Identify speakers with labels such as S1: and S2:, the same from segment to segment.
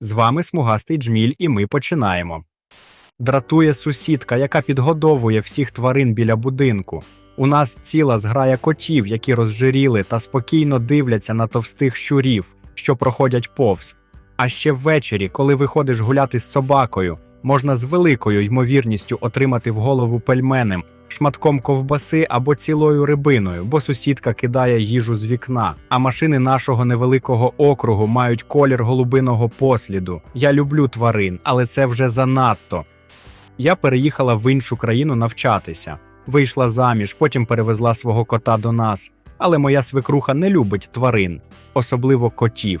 S1: З вами смугастий джміль, і ми починаємо. Дратує сусідка, яка підгодовує всіх тварин біля будинку. У нас ціла зграя котів, які розжиріли та спокійно дивляться на товстих щурів, що проходять повз. А ще ввечері, коли виходиш гуляти з собакою, можна з великою ймовірністю отримати в голову пельменем, шматком ковбаси або цілою рибиною, бо сусідка кидає їжу з вікна. А машини нашого невеликого округу мають колір голубиного посліду. Я люблю тварин, але це вже занадто. Я переїхала в іншу країну навчатися, вийшла заміж, потім перевезла свого кота до нас. Але моя свекруха не любить тварин, особливо котів.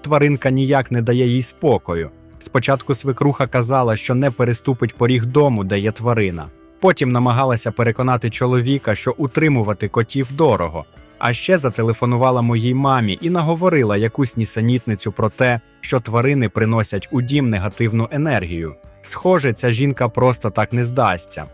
S1: Тваринка ніяк не дає їй спокою. Спочатку свекруха казала, що не переступить поріг дому, де є тварина. Потім намагалася переконати чоловіка, що утримувати котів дорого. А ще зателефонувала моїй мамі і наговорила якусь нісенітницю про те, що тварини приносять у дім негативну енергію. Схоже, ця жінка просто так не здасться.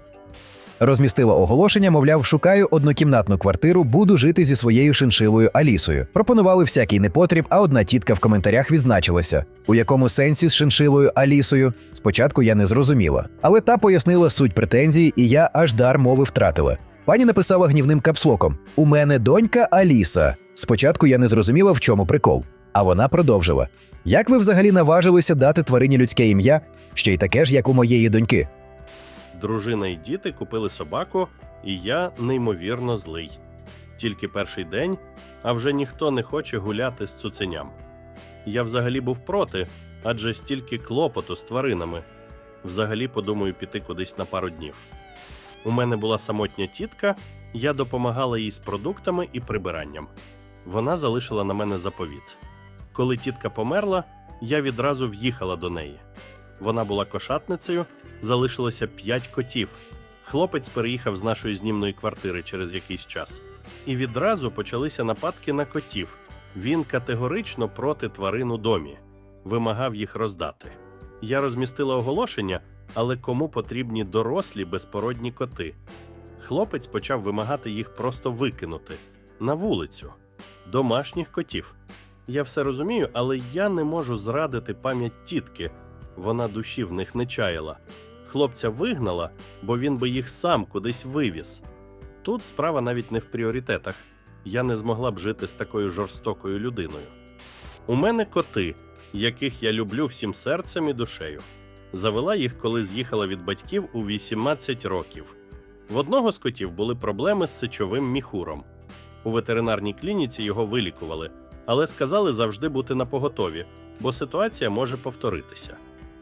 S2: Розмістила оголошення, мовляв, шукаю однокімнатну квартиру, буду жити зі своєю шиншилою Алісою. Пропонували всякий непотріб, а одна тітка в коментарях відзначилася, у якому сенсі з шиншилою Алісою. Спочатку я не зрозуміла, але та пояснила суть претензії, і я аж дар мови втратила. Пані написала гнівним капслоком: У мене донька Аліса. Спочатку я не зрозуміла, в чому прикол. А вона продовжила: Як ви взагалі наважилися дати тварині людське ім'я, ще й таке ж, як у моєї доньки?
S3: Дружина і діти купили собаку, і я неймовірно злий. Тільки перший день, а вже ніхто не хоче гуляти з цуценям. Я взагалі був проти, адже стільки клопоту з тваринами. Взагалі подумаю піти кудись на пару днів. У мене була самотня тітка, я допомагала їй з продуктами і прибиранням. Вона залишила на мене заповіт. Коли тітка померла, я відразу в'їхала до неї. Вона була кошатницею, залишилося п'ять котів. Хлопець переїхав з нашої знімної квартири через якийсь час. І відразу почалися нападки на котів. Він категорично проти тварин у домі, вимагав їх роздати. Я розмістила оголошення, але кому потрібні дорослі безпородні коти. Хлопець почав вимагати їх просто викинути на вулицю, домашніх котів. Я все розумію, але я не можу зрадити пам'ять тітки. Вона душі в них не чаяла. Хлопця вигнала, бо він би їх сам кудись вивіз. Тут справа навіть не в пріоритетах. Я не змогла б жити з такою жорстокою людиною. У мене коти, яких я люблю всім серцем і душею. Завела їх, коли з'їхала від батьків у 18 років. В одного з котів були проблеми з сечовим міхуром. У ветеринарній клініці його вилікували, але сказали завжди бути напоготові, бо ситуація може повторитися.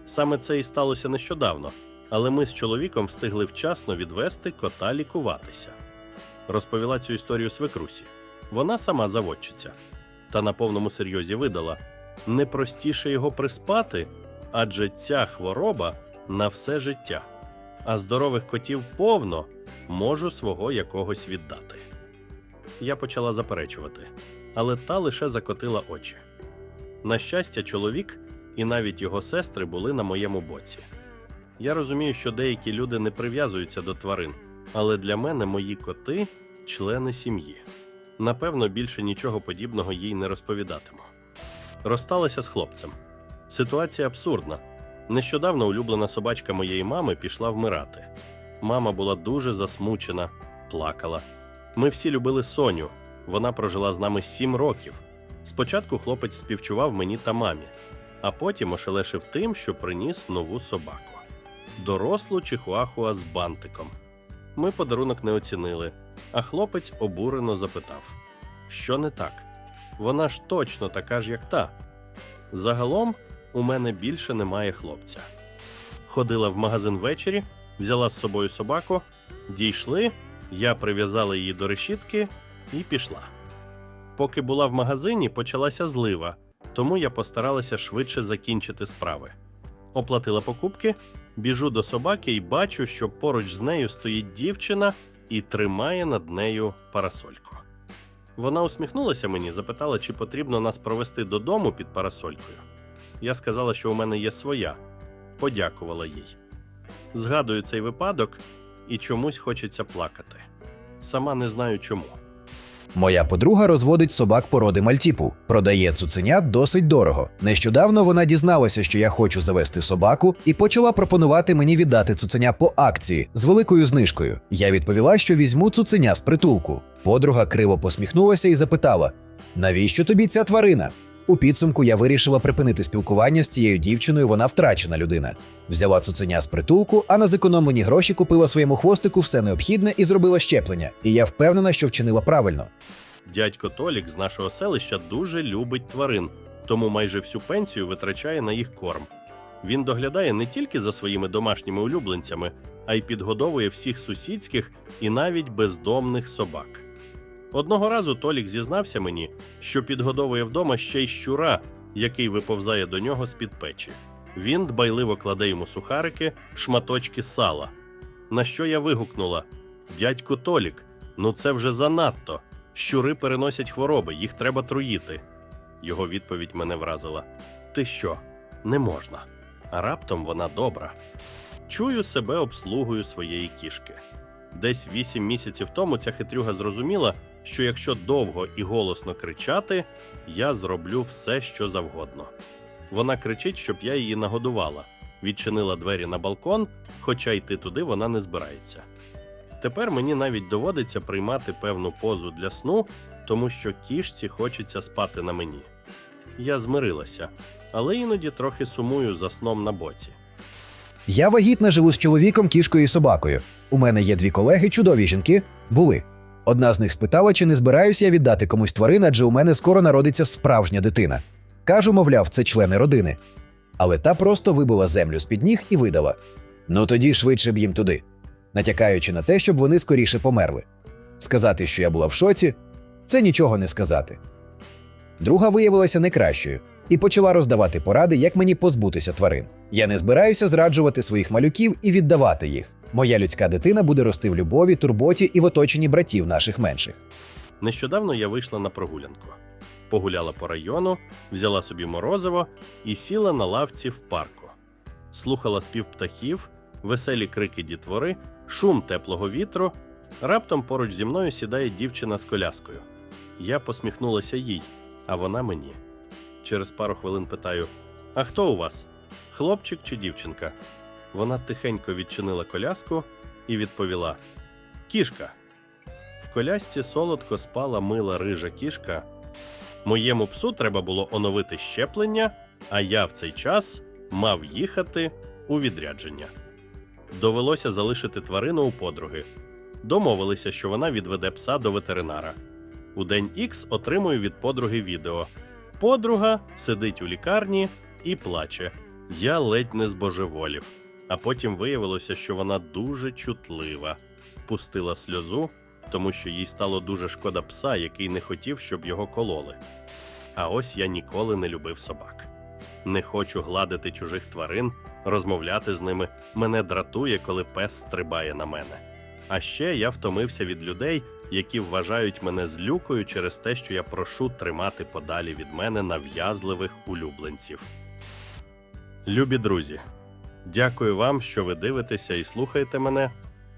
S3: Саме це і сталося нещодавно, але ми з чоловіком встигли вчасно відвести кота лікуватися. Розповіла цю історію свекрусі. Вона сама заводчиця. Та на повному серйозі видала не простіше його приспати, адже ця хвороба на все життя. А здорових котів повно можу свого якогось віддати. Я почала заперечувати, але та лише закотила очі. На щастя, чоловік і навіть його сестри були на моєму боці. Я розумію, що деякі люди не прив'язуються до тварин, але для мене мої коти члени сім'ї. Напевно, більше нічого подібного їй не розповідатиму. Розсталася з хлопцем. Ситуація абсурдна. Нещодавно улюблена собачка моєї мами пішла вмирати. Мама була дуже засмучена, плакала. Ми всі любили Соню. Вона прожила з нами сім років. Спочатку хлопець співчував мені та мамі, а потім ошелешив тим, що приніс нову собаку дорослу чихуахуа з бантиком. Ми подарунок не оцінили, а хлопець обурено запитав: Що не так? Вона ж точно така ж, як та. Загалом у мене більше немає хлопця. Ходила в магазин ввечері, взяла з собою собаку, дійшли, я прив'язала її до решітки і пішла. Поки була в магазині, почалася злива, тому я постаралася швидше закінчити справи. Оплатила покупки, біжу до собаки і бачу, що поруч з нею стоїть дівчина і тримає над нею парасольку. Вона усміхнулася мені, запитала, чи потрібно нас провести додому під парасолькою. Я сказала, що у мене є своя, подякувала їй. Згадую цей випадок і чомусь хочеться плакати. Сама не знаю чому.
S2: Моя подруга розводить собак породи мальтіпу, продає цуценят досить дорого. Нещодавно вона дізналася, що я хочу завести собаку, і почала пропонувати мені віддати цуценя по акції з великою знижкою. Я відповіла, що візьму цуценя з притулку. Подруга криво посміхнулася і запитала: навіщо тобі ця тварина? У підсумку я вирішила припинити спілкування з цією дівчиною, вона втрачена людина. Взяла цуценя з притулку, а на зекономлені гроші купила своєму хвостику все необхідне і зробила щеплення. І я впевнена, що вчинила правильно.
S3: Дядько Толік з нашого селища дуже любить тварин, тому майже всю пенсію витрачає на їх корм. Він доглядає не тільки за своїми домашніми улюбленцями, а й підгодовує всіх сусідських і навіть бездомних собак. Одного разу Толік зізнався мені, що підгодовує вдома ще й щура, який виповзає до нього з-під печі. Він дбайливо кладе йому сухарики, шматочки сала. На що я вигукнула: Дядьку Толік, ну це вже занадто. Щури переносять хвороби, їх треба труїти. Його відповідь мене вразила: Ти що? Не можна. А раптом вона добра. Чую себе обслугою своєї кішки. Десь вісім місяців тому ця хитрюга зрозуміла, що якщо довго і голосно кричати, я зроблю все, що завгодно. Вона кричить, щоб я її нагодувала, відчинила двері на балкон, хоча йти туди вона не збирається. Тепер мені навіть доводиться приймати певну позу для сну, тому що кішці хочеться спати на мені. Я змирилася, але іноді трохи сумую за сном на боці.
S2: Я вагітна живу з чоловіком, кішкою і собакою. У мене є дві колеги, чудові жінки. Були. Одна з них спитала, чи не збираюся я віддати комусь тварин, адже у мене скоро народиться справжня дитина. Кажу, мовляв, це члени родини. Але та просто вибила землю з-під ніг і видала: ну тоді швидше б їм туди, натякаючи на те, щоб вони скоріше померли. Сказати, що я була в шоці, це нічого не сказати. Друга виявилася не кращою і почала роздавати поради, як мені позбутися тварин. Я не збираюся зраджувати своїх малюків і віддавати їх. Моя людська дитина буде рости в любові, турботі і в оточенні братів наших менших.
S3: Нещодавно я вийшла на прогулянку. Погуляла по району, взяла собі морозиво і сіла на лавці в парку. Слухала спів птахів, веселі крики дітвори, шум теплого вітру. Раптом поруч зі мною сідає дівчина з коляскою. Я посміхнулася їй, а вона мені. Через пару хвилин питаю: А хто у вас? Хлопчик чи дівчинка? Вона тихенько відчинила коляску і відповіла: Кішка. В колясці солодко спала мила рижа кішка. Моєму псу треба було оновити щеплення, а я в цей час мав їхати у відрядження. Довелося залишити тварину у подруги. Домовилися, що вона відведе пса до ветеринара. У день Х отримую від подруги відео. Подруга сидить у лікарні і плаче. Я ледь не збожеволів. А потім виявилося, що вона дуже чутлива. Пустила сльозу, тому що їй стало дуже шкода пса, який не хотів, щоб його кололи. А ось я ніколи не любив собак. Не хочу гладити чужих тварин, розмовляти з ними. Мене дратує, коли пес стрибає на мене. А ще я втомився від людей, які вважають мене злюкою через те, що я прошу тримати подалі від мене нав'язливих улюбленців. Любі друзі, дякую вам, що ви дивитеся і слухаєте мене.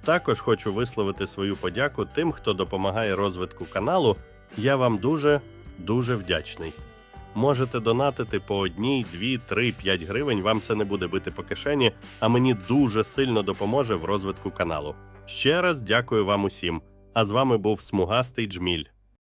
S3: Також хочу висловити свою подяку тим, хто допомагає розвитку каналу. Я вам дуже, дуже вдячний. Можете донатити по одній, дві, три, п'ять гривень. Вам це не буде бити по кишені, а мені дуже сильно допоможе в розвитку каналу. Ще раз дякую вам усім. А з вами був смугастий джміль.